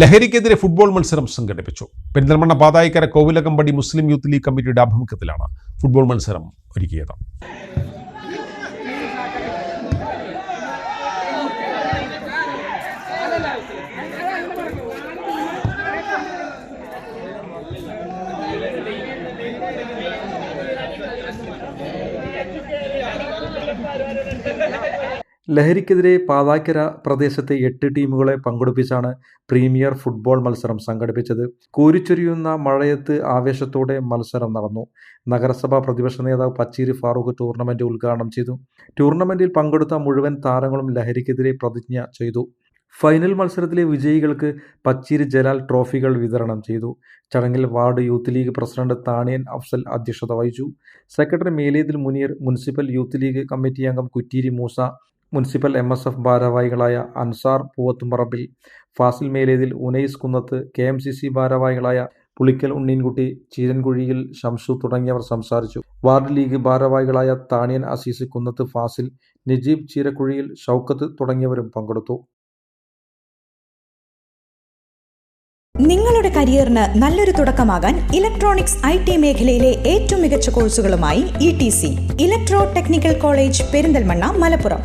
ലഹരിക്കെതിരെ ഫുട്ബോൾ മത്സരം സംഘടിപ്പിച്ചു. Perinthalmanna Pathayikkara Kovilakampadi Muslim youth league കമ്മിറ്റിയുടെ ആഭിമുഖ്യത്തിലാണ് ഫുട്ബോൾ മത്സരം ഒരുക്കിയത്. ലഹരിക്കെതിരെ പാതാക്കര പ്രദേശത്തെ എട്ട് ടീമുകളെ പങ്കെടുപ്പിച്ചാണ് പ്രീമിയർ ഫുട്ബോൾ മത്സരം സംഘടിപ്പിച്ചത്. കൂരിച്ചൊരിയുന്ന മഴയത്ത് ആവേശത്തോടെ മത്സരം നടന്നു. നഗരസഭാ പ്രതിപക്ഷ നേതാവ് പച്ചീരി ഫാറൂഖ് ടൂർണമെന്റ് ഉദ്ഘാടനം ചെയ്തു. ടൂർണമെന്റിൽ പങ്കെടുത്ത മുഴുവൻ താരങ്ങളും ലഹരിക്കെതിരെ പ്രതിജ്ഞ ചെയ്തു. ഫൈനൽ മത്സരത്തിലെ വിജയികൾക്ക് പച്ചീരി ജലാൽ ട്രോഫികൾ വിതരണം ചെയ്തു. ചടങ്ങിൽ ward youth league president Thaniyan Afsal അധ്യക്ഷത വഹിച്ചു. Secretary Melethil Muneer municipal youth league committee അംഗം Kutteeri Moosa municipal M S F ഭാരവാഹികളായ Ansar Poovathumparambil Fasil Melethil Unais Kunnath K M C C ഭാരവാഹികളായ പുളിക്കൽ ഉണ്ണീൻകുട്ടി ചീരൻകുഴിയിൽ ഷംസു തുടങ്ങിയവർ സംസാരിച്ചു. വാർഡ് ലീഗ് ഭാരവാഹികളായ താണിയൻ അസീസ് കുന്നത്ത് ഫാസിൽ നജീബ് ചീരക്കുഴിയിൽ ഷൗക്കത്ത് തുടങ്ങിയവരും പങ്കെടുത്തു. നിങ്ങളുടെ കരിയറിന് നല്ലൊരു തുടക്കമാകാൻ ഇലക്ട്രോണിക്സ് ഐ ടി മേഖലയിലെ ഏറ്റവും മികച്ച കോഴ്സുകളുമായി E T C electro technical college Perinthalmanna Malappuram.